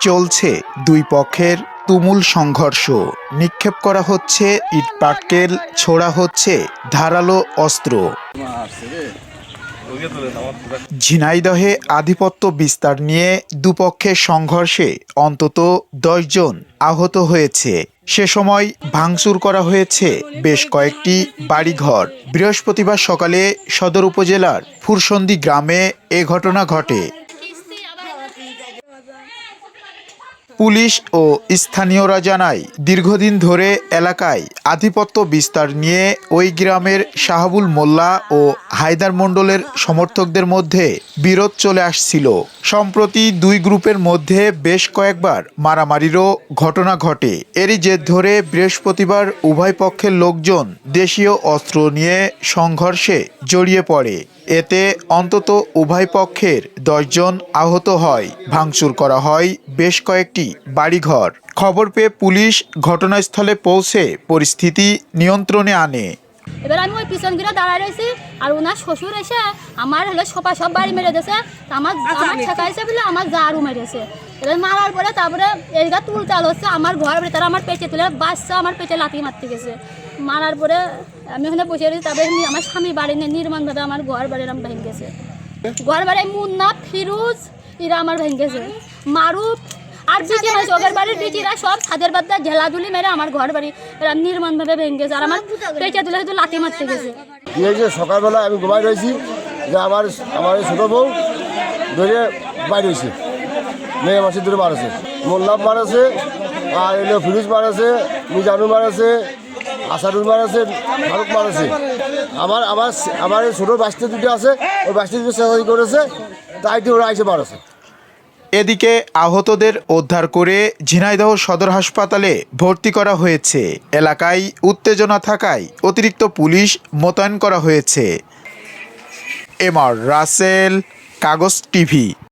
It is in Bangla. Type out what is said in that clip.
চলছে দুই পক্ষের তুমুল সংঘর্ষ। নিক্ষেপ করা হচ্ছে ইটপাটকেল ছোড়া হচ্ছে ধারালো অস্ত্র। ঝিনাইদহে আধিপত্য বিস্তার নিয়ে দুপক্ষের সংঘর্ষে অন্তত জন আহত হয়েছে। সে সময় ভাঙচুর করা হয়েছে বেশ কয়েকটি বাড়িঘর। বৃহস্পতিবার সকালে সদর উপজেলার ফুরসন্দি গ্রামে এ ঘটনা ঘটে। পুলিশ ও স্থানীয়রা জানায়, দীর্ঘদিন ধরে এলাকায় আধিপত্য বিস্তার নিয়ে ওই গ্রামের শাহাবুল মোল্লা ও হায়দার মণ্ডলের সমর্থকদের মধ্যে বিরোধ চলে আসছিল। সম্প্রতি দুই গ্রুপের মধ্যে বেশ কয়েকবার মারামারিরও ঘটনা ঘটে। এরই জের ধরে বৃহস্পতিবার উভয় পক্ষের লোকজন দেশীয় অস্ত্র নিয়ে সংঘর্ষে জড়িয়ে পড়ে। এতে অন্তত উভয় পক্ষের দশজন আহত হয়। ভাঙচুর করা হয় বেশ কয়েকটি বাড়িঘর। খবর পেয়ে পুলিশ ঘটনাস্থলে পৌঁছে পরিস্থিতি নিয়ন্ত্রণে আনে। এবার আমি ওই পিছন ঘিরে দাঁড়ায় রয়েছি আর ওনার শ্বশুর এসে আমার হলো সোপা সব বাড়ি মেরে দিয়েছে। আমার আমার ঠেকাইছে বলে আমার জারু মেরেছে। এবার মারার পরে তারপরে এদিকে তুল চাল হচ্ছে আমার ঘর ভিতরে আমার পেটে তুলে বাচ্চা আমার পেটে লাথি মারতে গেছে। মারার পরে আমি ওখানে বসে রয়েছি তারপরে আমার স্বামী বাড়ি নিয়ে নির্মাণভাবে আমার ঘর বাড়ির আমার ভেঙে গেছে। ঘর বাড়ি মুন্না ফিরুজ এরা আমার ভেঙে গেছে। মারুফ আর বিটি মানে চোখের বাড়ির বিটিরা সব ছাদের বাদ্দা ঝেলাঝুলি মেরে আমার ঘর বাড়ি। এরা নির্মাণভাবে ভেঙে গেছে আর আমার পেটে তুলে শুধু লাথি মারতে গেছে। এই যে সকালবেলা আমি ঘুমাই রয়েছি যে আমার আমার ছোটো বউ ধরে বাইরে হয়েছে। মেয়ে মাসি ধরে মারেছে মোল্লাভ মারেছে আর এলো ফিরুজ মারেছে মিজানু মারেছে আসারুল মারেছে ফারুক মারেছে আমার আমার আমার এই ছোটো বাসটি দুটো আছে ওই বাসটি দুটো করেছে তাই দিয়ে ওরা এসে মারেছে এদিকে আহতদের উদ্ধার করে ঝিনাইদহ সদর হাসপাতালে ভর্তি করা হয়েছে। এলাকায় উত্তেজনা থাকায় অতিরিক্ত পুলিশ মোতায়েন করা হয়েছে। এমআর রাসেল, কাগজ টিভি।